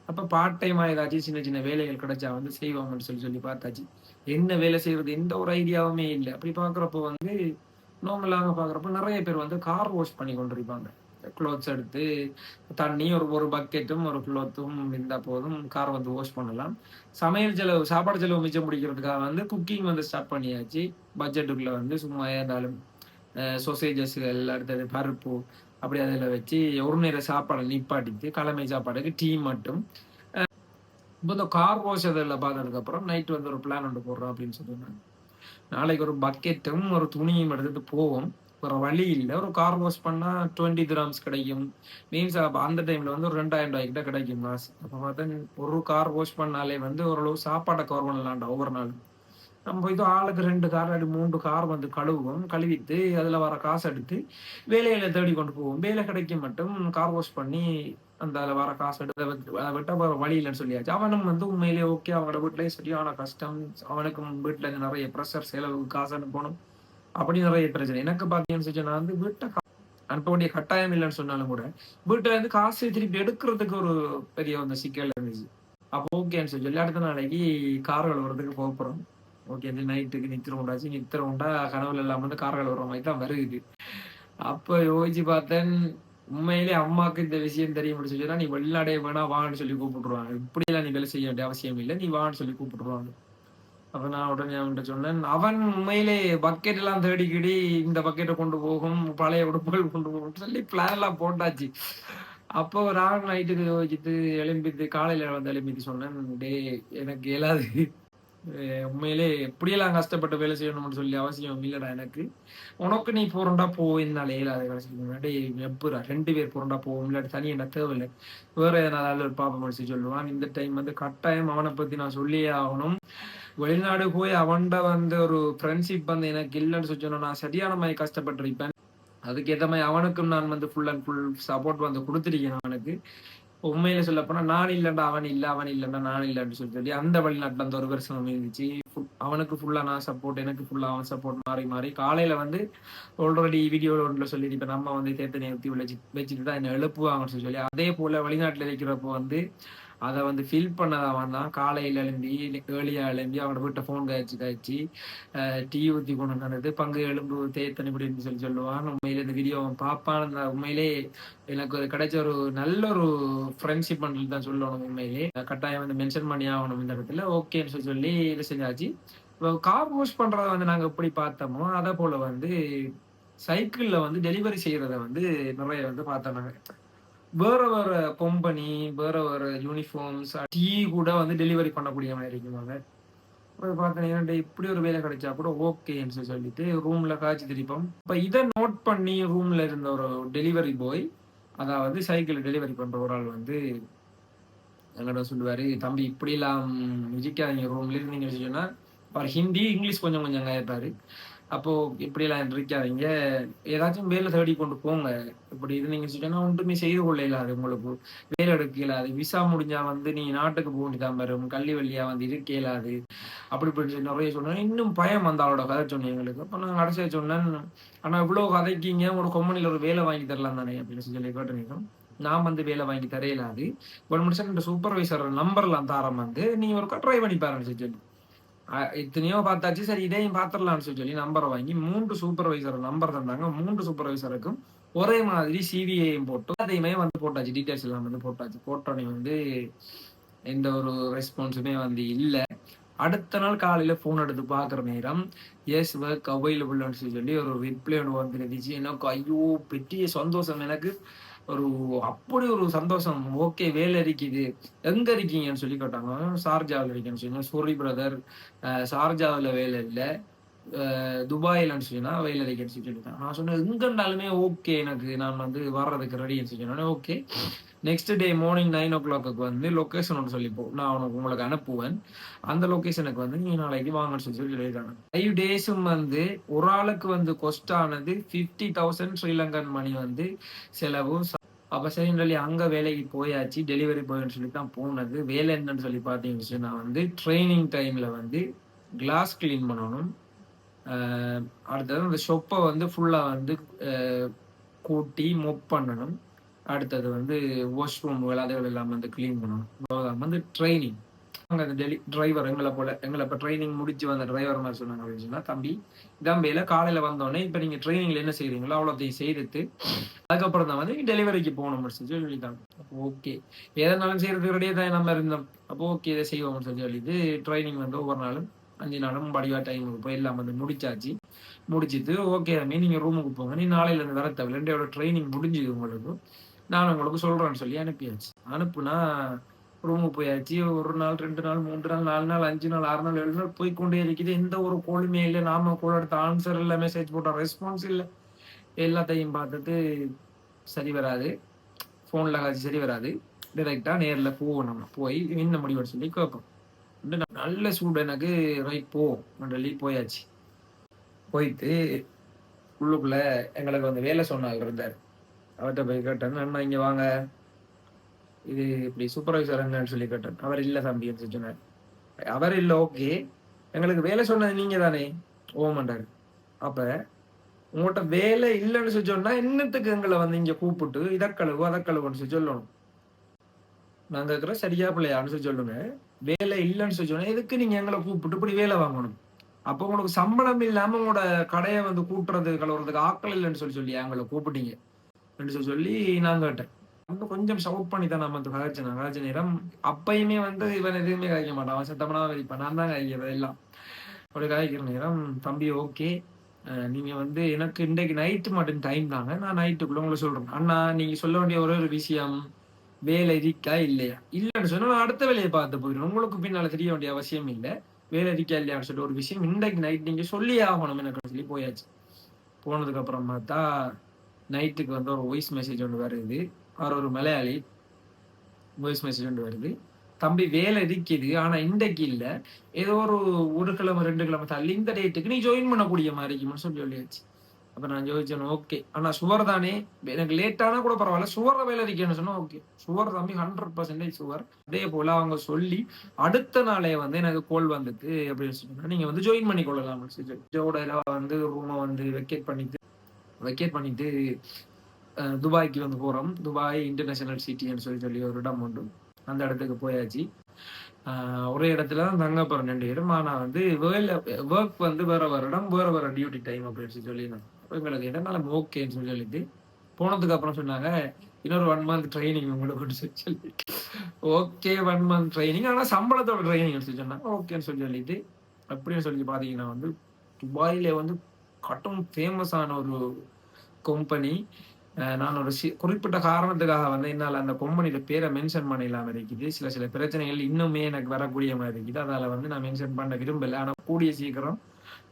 அப்ப பார்ட் டைமா ஏதாச்சும் சின்ன சின்ன வேலைகள் கிடைச்சா வந்து செய்வாங்கன்னு சொல்லி சொல்லி பார்த்தாச்சு. என்ன வேலை செய்யறது எந்த ஒரு ஐடியாவுமே இல்லை. அப்படி பாக்குறப்போ வந்து நார்மலாக பாக்குறப்போ நிறைய பேர் வந்து கார் வாஷ் பண்ணி கொண்டிருப்பாங்க. க்ளோத்ஸ் எடுத்து தண்ணி ஒரு ஒரு பக்கெட்டும் ஒரு க்ளோத்தும் இருந்தால் போதும். கார் வந்து வாஷ் பண்ணலாம். சமையல் செலவு சாப்பாடு செலவு மிச்சம் பிடிக்கிறதுக்காக வந்து குக்கிங் வந்து ஸ்டார்ட் பண்ணியாச்சு. பட்ஜெட்டுக்குள்ளே வந்து சும்மா இருந்தாலும் சொசேஜஸ்கள் அடுத்தது பருப்பு அப்படி அதில் வச்சு ஒரு நேர சாப்பாடை நிப்பாட்டிட்டு கிழமை சாப்பாடுக்கு டீ மட்டும். இப்போ இந்த கார் வாஷ் அதில் பார்த்ததுக்கப்புறம் நைட் வந்து ஒரு பிளான் ஒன்று போடுறோம் அப்படின்னு சொல்லுவாங்க. நாளைக்கு ஒரு பக்கெட்டும் ஒரு துணியும் எடுத்துட்டு போவோம். வேற வழி இல்லை. ஒரு கார் வாஷ் பண்ணா டுவெண்ட்டி கிராம்ஸ் கிடைக்கும். மீன்ஸ் அப்போ அந்த டைம்ல வந்து ஒரு ரெண்டாயிரம் ரூபாய் கிட்ட கிடைக்கும் காசு அப்போ பார்த்தா ஒரு கார் வாஷ் பண்ணாலே வந்து ஓரளவு சாப்பாட்டை கவர் பண்ணலாம்டா ஒவ்வொரு நாள் நம்ம போயிட்டு ஆளுக்கு ரெண்டு கார் அடி மூன்று கார் வந்து கழுவுவோம் கழுவிட்டு அதுல வர காசு எடுத்து வேலையில தேடி கொண்டு போவோம். வேலை கிடைக்க மட்டும் கார் வாஷ் பண்ணி அந்த அதில் வர காசு எடுத்து விட்டு- அதை விட்டா வர வழி இல்லைன்னு சொல்லியாச்சு. அவனும் வந்து உண்மையிலேயே ஓகே அவனோட வீட்டிலேயே சரியான கஷ்டம். அவனுக்கும் வீட்டில் நிறைய ப்ரெஷர் செலவு காசு அனுப்பணும். அப்படி நிறைய பிரச்சனை. எனக்கு பாத்தீங்கன்னு சொல்லி நான் வந்து வீட்டை அனுப்ப வேண்டிய கட்டாயம் இல்லைன்னு சொன்னாலும் கூட வீட்டுல இருந்து காசு திருப்பி எடுக்கிறதுக்கு ஒரு பெரிய வந்து சிக்கல் இருந்துச்சு. அப்போ ஓகேன்னு சொல்லி அடுத்த நாளைக்கு கார் கழுவுறதுக்கு போக போறோம் ஓகே இந்த நைட்டுக்கு நித்திரம் உண்டாச்சு. நித்திரம் உண்டா கனவுல இல்லாம வந்து கார் கழுவுற மாதிரி தான் வருது. அப்ப யோசிச்சு பார்த்தேன் உண்மையிலே அம்மாக்கு இந்த விஷயம் தெரியும் அப்படின்னு சொல்லி நீ வெளிநாடே வேணா வான்னு சொல்லி கூப்பிட்டுருவாங்க. இப்படி எல்லாம் நீ வேலை செய்ய வேண்டிய அவசியம் இல்லை. நீ வான்னு சொல்லி கூப்பிட்டுருவாங்க. அப்ப நான் உடனே அவன்கிட்ட சொன்னேன் அவன் உண்மையிலே பக்கெட் எல்லாம் தேடிக்கிடி இந்த பக்கெட்டை கொண்டு போகும் பழைய உடுப்புகள் கொண்டு போகும் சொல்லி பிளான் எல்லாம் போட்டாச்சு. அப்போ நான் நைட்டுக்கு யோசிச்சுட்டு எழும்பிட்டு காலையில வந்து எழும்பிட்டு சொன்னேன் டே எனக்கு இயலாது. உண்மையிலே எப்படியெல்லாம் கஷ்டப்பட்டு வேலை செய்யணும்னு சொல்லி அவசியம் இல்லடா எனக்கு. உனக்கு நீ போறண்டா போ என்னால இயலாது கடைசி டே எப்படா ரெண்டு பேர் போறண்டா போவோம் இல்லாட்டி தனி என்ன தேவையில்லை. வேற எதனால ஒரு பாப்பா முடிச்சு சொல்லுவான் இந்த டைம் வந்து கட்டாயம் அவனை பத்தி நான் சொல்லியே ஆகணும். வெளிநாடு போய் அவன்கிட்ட வந்து ஒரு ஃப்ரெண்ட்ஷிப் வந்து எனக்கு இல்லைன்னு சொல்லி நான் சரியான மாதிரி கஷ்டப்பட்டிருப்பேன். அதுக்கு ஏற்ற மாதிரி அவனுக்கும் நான் வந்து ஃபுல் அண்ட் ஃபுல் சப்போர்ட் வந்து கொடுத்துருக்கேன் அவனுக்கு. உண்மையில சொல்ல போனா நான் இல்லைண்டா அவன் இல்லை அவன் இல்லைண்டா நான் இல்லைன்னு சொல்லி சொல்லி அந்த வெளிநாட்டுல அந்த ஒரு வருஷம் இருந்துச்சு. அவனுக்கு ஃபுல்லா நான் சப்போர்ட் எனக்கு ஃபுல்லா அவன் சப்போர்ட் மாறி மாறி காலையில வந்து ஆல்ரெடி வீடியோ ஒன்றில் சொல்லி இப்ப நம்ம வந்து தேத்தனை நிறுத்தி வச்சு வச்சுட்டு தான் என்ன எழுப்புவாங்கன்னு சொல்லி சொல்லி அதே போல வெளிநாட்டுல இருக்கிறப்போ வந்து அதை வந்து ஃபில் பண்ணதான் தான் காலையில் எழும்பி ஏர்லியாக எழும்பி அவனோட வீட்டை ஃபோன் காய்ச்சி காய்ச்சி டீ ஊற்றி கொண்டு நடந்தது பங்கு எலும்பு தேத்தனி இப்படின்னு சொல்லி சொல்லுவான் உண்மையில இந்த வீடியோ அவன் பார்ப்பான் உண்மையிலே எனக்கு கிடைச்ச ஒரு நல்ல ஒரு ஃப்ரெண்ட்ஷிப் பண்ணி தான் சொல்லணும் உண்மையிலே. கட்டாயம் வந்து மென்ஷன் பண்ணி ஆகணும் இந்த இடத்துல. ஓகேன்னு சொல்லி சொல்லி இது செஞ்சாச்சு? இப்போ கார் வாஷ் பண்றத வந்து நாங்கள் எப்படி பார்த்தோமோ அதை போல் வந்து சைக்கிளில் வந்து டெலிவரி செய்கிறத வந்து நிறைய வந்து பார்த்தோம் நாங்கள் வேற வேற கம்பெனி வேற வேற யூனிஃபார்ம்ஸ் டீ கூட வந்து டெலிவரி பண்ணக்கூடிய மாதிரி இருக்குவாங்க அப்புறம் பார்த்தீங்கன்னா இப்படி ஒரு வேலை கிடைச்சா கூட ஓகேன்னு சொல்லி சொல்லிட்டு ரூம்ல காய்ச்சி திரிப்போம் இப்போ இதை நோட் பண்ணி ரூம்ல இருந்த ஒரு டெலிவரி பாய் அதாவது சைக்கிள் டெலிவரி பண்ற ஒரு ஆள் வந்து எங்கிட்ட சொல்லுவாரு தம்பி இப்படிலாம் இருக்காதீங்க ரூம்ல இருந்தீங்கன்னு சொன்னா அவர் ஹிந்தி இங்கிலீஷ் கொஞ்சம் கொஞ்சம் கேட்பாரு அப்போ இப்படியெல்லாம் இருக்காதீங்க ஏதாச்சும் வேலை தேடி கொண்டு போங்க. இப்படி இது நீங்க சொல்லிட்டா ஒன்றுமே செய்து கொள்ள இல்லாது உங்களுக்கு. வேலை எடுக்க இயலாது. விசா முடிஞ்சா வந்து நீ நாட்டுக்கு போக வேண்டியதான் வரும் கல்வி வழியா வந்து இருக்க இயலாது. அப்படி இப்படி நிறைய சொன்னேன் இன்னும் பயம் அந்த அவளோட கதை சொன்னேன் எங்களுக்கு. அப்போ நான் கடைசியா சொன்னேன். ஆனா இவ்வளவு கதைக்கிங்க. ஒரு கொம்பனில ஒரு வேலை வாங்கி தரலாம் தானே அப்படின்னு சொல்லி கேட்டு நான் வந்து வேலை வாங்கி தரையிலாது ஒரு மனுஷன் சூப்பர்வைசர் நம்பர்லாம் தாரம் வந்து நீ ஒரு ட்ரை பண்ணி பாருன்னு சொல்லி எத்தனையோ பார்த்தாச்சு. சரி இதையும் பார்த்துடலாம்னு சொல்லி நம்பரை வாங்கி மூன்று சூப்பர்வைசர் நம்பர் தந்தாங்க. மூன்று சூப்பர்வைசருக்கும் ஒரே மாதிரி சிவிஐயும் போட்டு அதையுமே வந்து போட்டாச்சு. டீட்டெயில்ஸ் எல்லாம் வந்து போட்டாச்சு. போட்டோடனே வந்து எந்த ஒரு ரெஸ்பான்ஸுமே வந்து இல்லை. அடுத்த நாள் காலையில போன் எடுத்து பாக்குற நேரம் எஸ் ஒர்க் அவைலபிள்னு சொல்லி ஒரு ரிப்ளை ஒன்று வந்துருந்துச்சு. எனக்கு ஐயோ பெரிய சந்தோஷம் எனக்கு. ஒரு அப்படி ஒரு சந்தோஷம். ஓகே வேலை இருக்குது. எங்க இருக்கீங்கன்னு சொல்லி கேட்டாங்க. சார்ஜாவில் இருக்கேன்னு சொன்னீங்க சூரி பிரதர் சார்ஜாவில் வேலை இல்லை. துபாயிலன்னு சொன்னா வேலை இருக்குன்னு சொல்லிட்டாங்க நான் சொன்னேன் இருந்தாலுமே ஓகே எனக்கு நான் வந்து வர்றதுக்கு ரெடின்னு சொல்லி okay next day morning nine ஓ கிளாக்கு வந்து லொக்கேஷன் ஒன்று சொல்லிப்போம் நான் உனக்கு உங்களுக்கு அனுப்புவேன். அந்த லொக்கேஷனுக்கு வந்து நீங்கள் நாளைக்கு வாங்கன்னு சொல்லி சொல்லி சொல்லியிருக்காங்க ஃபைவ் டேஸும் வந்து ஒரு ஆளுக்கு வந்து கொஸ்ட் ஆனது ஃபிஃப்டி தௌசண்ட் ஸ்ரீலங்கன் மணி வந்து செலவு. அப்போ சரின்னு சொல்லி அங்கே வேலைக்கு போயாச்சு டெலிவரி பாய்னு சொல்லி தான் போனது. வேலை என்னன்னு சொல்லி பார்த்தீங்கன்னு நான் வந்து ட்ரைனிங் டைமில் வந்து கிளாஸ் கிளீன் பண்ணணும். அடுத்தது அந்த சொப்பை வந்து ஃபுல்லாக வந்து கூட்டி மொப் பண்ணணும். அடுத்தது வந்து வாஷ்ரூம் அதுகள் இல்லாமல் வந்து க்ளீன் பண்ணணும். வந்து ட்ரைனிங் அங்கே அந்த டெலி டிரைவர் எங்களை போல எங்களை இப்போ ட்ரைனிங் முடிச்சு வந்த டிரைவர் மாதிரி சொன்னாங்க அப்படின்னு சொன்னால் தம்பி இதான் வேலை. காலையில் வந்தோடனே இப்போ நீங்கள் ட்ரைனிங்ல என்ன செய்கிறீங்களோ அவ்வளோத்தையும் செய்துட்டு அதுக்கப்புறம் தான் வந்து டெலிவரிக்கு போகணும் சொல்லி சொல்லிட்டாங்க. ஓகே எதனாலும் செய்யறது ரெடியாக தான் நம்ம இருந்தோம். அப்போ ஓகே இதை செய்வோம்னு சொல்லி சொல்லிட்டு ட்ரைனிங் வந்து ஒவ்வொரு நாளும் அஞ்சு நாளும் படிவா டைமுக்கு போய் எல்லாம் வந்து முடிச்சாச்சு. முடிச்சுட்டு ஓகே அம்மி நீங்கள் ரூமுக்கு போங்க. நீ நாளையிலேருந்து வர தேவை ரெண்டையோட ட்ரைனிங் முடிஞ்சுது உங்களுக்கு. நான் உங்களுக்கு சொல்கிறேன்னு சொல்லி அனுப்பியாச்சு. அனுப்புனா ரூமுக்கு போயாச்சு. ஒரு நாள் ரெண்டு நாள் மூன்று நாள் நாலு நாள் அஞ்சு நாள் ஆறு நாள் ஏழு நாள் போய் கொண்டே இருக்குது. எந்த ஒரு கோளுமே இல்லை. நாம கூட எடுத்த ஆன்சர் இல்லை மெசேஜ் போட்டோம் ரெஸ்பான்ஸ் இல்லை. எல்லாத்தையும் பார்த்துட்டு சரி வராது. ஃபோனில் சரி வராது. டைரெக்டாக நேரில் போகணும். நம்ம போய் என்ன முடிவுன்னு சொல்லி கேட்போம். நல்ல சூடு எனக்கு. ரைட் போ. சொல்லி போயாச்சு. போயிட்டு உள்ளுக்குள்ள எங்களுக்கு வந்து வேலை சொன்னாங்க இருந்தார். அவர்கிட்ட போய் கேட்டேன் அண்ணா இங்கே வாங்க. இது இப்படி சூப்பர்வைசர் என்னன்னு சொல்லி கேட்டேன். அவர் இல்லை தம்பின்னு சொன்னார். அவர் இல்லை ஓகே எங்களுக்கு வேலை சொன்னது நீங்க தானே ஓமண்டாரு அப்ப உங்கள்கிட்ட வேலை இல்லைன்னு சொல்லி சொன்னா என்னத்துக்கு எங்களை வந்து இங்க கூப்பிட்டு இதக்கழுவு அதக்கழுவுன்னு சொல்லி சொல்லணும். நாங்க இருக்கிற சரியா பிள்ளையான்னு சொல்லி சொல்லுங்க. வேலை இல்லைன்னு சொல்லி சொன்னா எதுக்கு நீங்க எங்களை கூப்பிட்டு இப்படி வேலை வாங்கணும்? அப்போ உங்களுக்கு சம்பளம் இல்லாம உங்களோட கடையை வந்து கூட்டுறது கலவுறதுக்கு ஆக்கள் இல்லைன்னு சொல்லி சொல்லி எங்களை கூப்பிட்டீங்க. சொல்லி சொல்லி நான் கேட்டேன். வந்து கொஞ்சம் சவுட் பண்ணி தான் நம்ம வந்து கதைச்சேன் கதைச்ச நேரம். அப்பயுமே வந்து இவன் எதுவுமே கழிக்க மாட்டான். அவன் சத்தமனா வைப்பான் நான் தான் கதைக்கிறது எல்லாம். அப்படி நேரம் தம்பி ஓகே நீங்க வந்து எனக்கு இன்றைக்கு நைட்டு மட்டும் டைம் தாங்க. நான் நைட்டுக்குள்ள உங்களை சொல்றேன். அண்ணா நீங்க சொல்ல வேண்டிய ஒரே ஒரு விஷயம் வேலை இருக்கா இல்லையா? இல்லைன்னு சொன்னா நான் அடுத்த வேலையை பார்த்து போயிடும் உங்களுக்கு பின்னால தெரிய வேண்டிய அவசியம் இல்லை. வேலை இருக்கா இல்லையான்னு சொல்லிட்டு ஒரு விஷயம் இன்றைக்கு நைட் நீங்க சொல்லி ஆகணும் எனக்கு சொல்லி போயாச்சு. போனதுக்கு அப்புறம் பார்த்தா நைட்டுக்கு வந்து ஒரு வாய்ஸ் மெசேஜ் ஒன்று வருது. அவர் ஒரு மலையாளி வாய்ஸ் மெசேஜ் ஒன்று வருது. தம்பி வேலை இருக்குது. ஆனா இன்றைக்கு இல்ல. ஏதோ ஒரு ஒரு கிழமை ரெண்டு கிழமை தள்ளி இந்த டேட்டுக்கு நீ ஜாயின் பண்ணக்கூடிய மாதிரி இருக்கும்னு சொல்லி சொல்லியாச்சு. அப்ப நான் யோசிச்சேன் ஓகே ஆனா சுவர் தானே. எனக்கு லேட்டானா கூட பரவாயில்ல. சுவர வேலை இருக்கேன்னு சொன்னா ஓகே சுவர் தம்பி ஹண்ட்ரட் பர்சன்டேஜ் சுவர் அதே போல அவங்க சொல்லி அடுத்த நாளே வந்து எனக்கு கோல் வந்துட்டு அப்படின்னு சொன்னா நீங்க வந்து ஜாயின் பண்ணி கொள்ளலாம் ஜோட வந்து ரூமை வந்து வெக்கேட் பண்ணிட்டு வெக்கேட் பண்ணிட்டு துபாய்க்கு வந்து போறோம். துபாய் இன்டர்நேஷனல் சிட்டின்னு சொல்லி சொல்லி ஒரு இடம் உண்டு. அந்த இடத்துக்கு போயாச்சு. ஒரே இடத்துல தான் தங்க போறோம் ரெண்டு பேரும். ஆனா வந்து வேலை ஒர்க் வந்து வேற வேற இடம் வேற வேற டியூட்டி டைம் அப்படின்னு சொல்லி சொல்லியிருந்தேன் உங்களுக்கு எதனால ஓகேன்னு சொல்லி சொல்லிட்டு போனதுக்கு அப்புறம் சொன்னாங்க இன்னொரு ஒன் மந்த் ட்ரைனிங் உங்களுக்கு சொல்லி சொல்லி. ஓகே ஒன் மந்த் ட்ரைனிங் ஆனால் சம்பளத்தோட ட்ரைனிங் சொல்லி சொன்னாங்க. ஓகேன்னு சொல்லி சொல்லிட்டு அப்படின்னு சொல்லி பார்த்தீங்கன்னா வந்து துபாயில வந்து கட்டும் ஃபேமஸான ஒரு கம்பெனி நான் ஒரு சி குறிப்பிட்ட காரணத்துக்காக வந்து என்னால் அந்த கம்பெனியோட பேரை மென்ஷன் பண்ண இல்லாமல் இருக்குது. சில சில பிரச்சனைகள் இன்னுமே எனக்கு வரக்கூடிய மாதிரி இருக்குது. அதால வந்து நான் மென்ஷன் பண்ண விரும்பலை. ஆனால் கூடிய சீக்கிரம்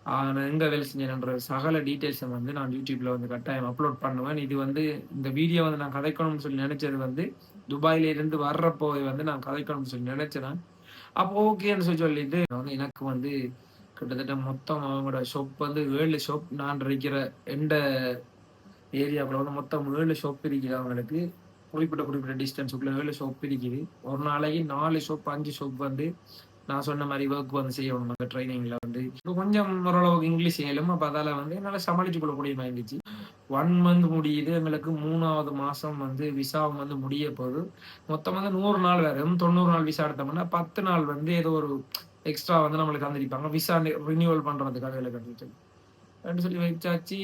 நான் எங்கே வேலை செஞ்சேன்ன்ற சகல டீட்டெயில்ஸை வந்து நான் யூடியூப்ல வந்து கட்டாயம் அப்லோட் பண்ணுவேன். இது வந்து இந்த வீடியோ வந்து நான் கதைக்கணும்னு சொல்லி நினைச்சது வந்து துபாயில இருந்து வர்றப்போ வந்து நான் கதைக்கணும்னு சொல்லி நினைச்சேன். அப்போ ஓகேன்னு சொல்லி சொல்லிட்டு வந்து எனக்கு வந்து கிட்டத்தட்ட மொத்தம் அவங்களோட ஷாப் வந்து ஏழு ஷாப் நான் இருக்கிற எந்த ஏரியாவில் வந்து மொத்தம் ஏழு ஷாப் இருக்குது அவங்களுக்கு. குறிப்பிட்ட குறிப்பிட்ட டிஸ்டன்ஸுக்குள்ள ஏழு ஷாப் இருக்குது. ஒரு நாளைக்கு நாலு ஷாப் அஞ்சு ஷாப் வந்து நான் சொன்ன மாதிரி ஒர்க் வந்து செய்யணும் அந்த ட்ரைனிங்ல வந்து. இப்போ கொஞ்சம் ஓரளவுக்கு இங்கிலீஷ் செய்யலும் அப்போ அதால வந்து என்னால் சமாளிச்சு கொள்ளக்கூடிய மாதிரி இருந்துச்சு ஒன் மந்த் முடியுது எங்களுக்கு மூணாவது மாசம் வந்து விசாவும் வந்து முடிய போகுது. மொத்தம் வந்து நூறு நாள் வேற தொண்ணூறு நாள் விசா எடுத்தோம்னா பத்து நாள் வந்து ஏதோ ஒரு எக்ஸ்ட்ரா வந்து நம்மளுக்கு தந்திருப்பாங்க. விசா ரினியூவல் பண்றதுக்காக வேலை கட்டிட்டு. அப்படின்னு சொல்லி வச்சாச்சு.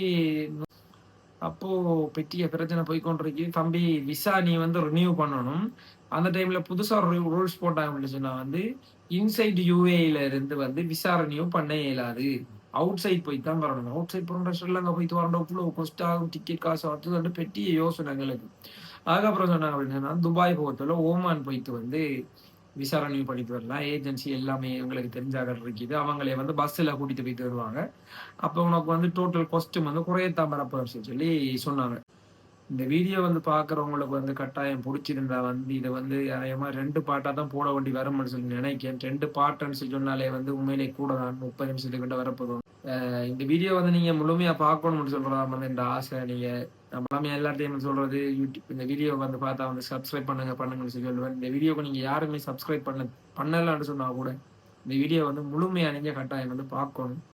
அப்போ பெட்டிய பிரச்சனை போய் கொண்டிருக்கு. தம்பி விசா நீ வந்து ரினியூ பண்ணணும். அந்த டைம்ல புதுசா ரூல்ஸ் போட்டாங்க அப்படின்னு சொன்னா வந்து இன்சைட் யூஏல இருந்து வந்து விசாரணையும் பண்ண இயலாது. அவுட் சைட் போய் தான் வரணும். அவுட் சைட் போகிற ஸ்ரீலங்கா போயிட்டு வரணும். இவ்வளோ கொஸ்ட் ஆகும் டிக்கெட் காசு அது வந்து பெட்டிய யோசனை எங்களுக்கு. அதுக்கப்புறம் சொன்னாங்க அப்படின்னா துபாய் போகத்துல ஓமான் போயிட்டு வந்து விசாரணையும் பண்ணிட்டு வரலாம். ஏஜென்சி எல்லாமே எங்களுக்கு தெரிஞ்சாக இருக்குது. அவங்களே வந்து பஸ்ஸில் கூட்டிட்டு போயிட்டு வருவாங்க. அப்போ உனக்கு வந்து டோட்டல் கொஸ்டம் வந்து குறையத்தான் வரப்போன்னு சொல்லி சொன்னாங்க. இந்த வீடியோ வந்து பார்க்குறவங்களுக்கு வந்து கட்டாயம் பிடிச்சிருந்தா வந்து இதை வந்து அதேமா ரெண்டு பாட்டாக தான் போட வேண்டி வரும்னு சொல்லி நினைக்கிறேன் ரெண்டு பாட்டுன்னு சொல்லி சொன்னாலே வந்து உண்மையிலே கூட தான் முப்பது நிமிஷத்துக்கு கிட்ட வரப்போதும் இந்த வீடியோ வந்து நீங்கள் முழுமையாக பார்க்கணும்னு சொல்கிறதா வந்து இந்த ஆசை. நீங்கள் நம்மளாமே எல்லாத்தையும் சொல்றது யூடியூப் இந்த வீடியோ வந்து பார்த்தா வந்து சப்ஸ்கிரைப் பண்ணுங்க பண்ணுங்கன்னு சொல்லி சொல்லுவேன். இந்த வீடியோக்கு நீங்கள் யாருமே சப்ஸ்கிரைப் பண்ண பண்ணலன்னு சொன்னால் கூட இந்த வீடியோ வந்து முழுமையாக நீங்கள் கட்டாயம் வந்து பார்க்கணும்.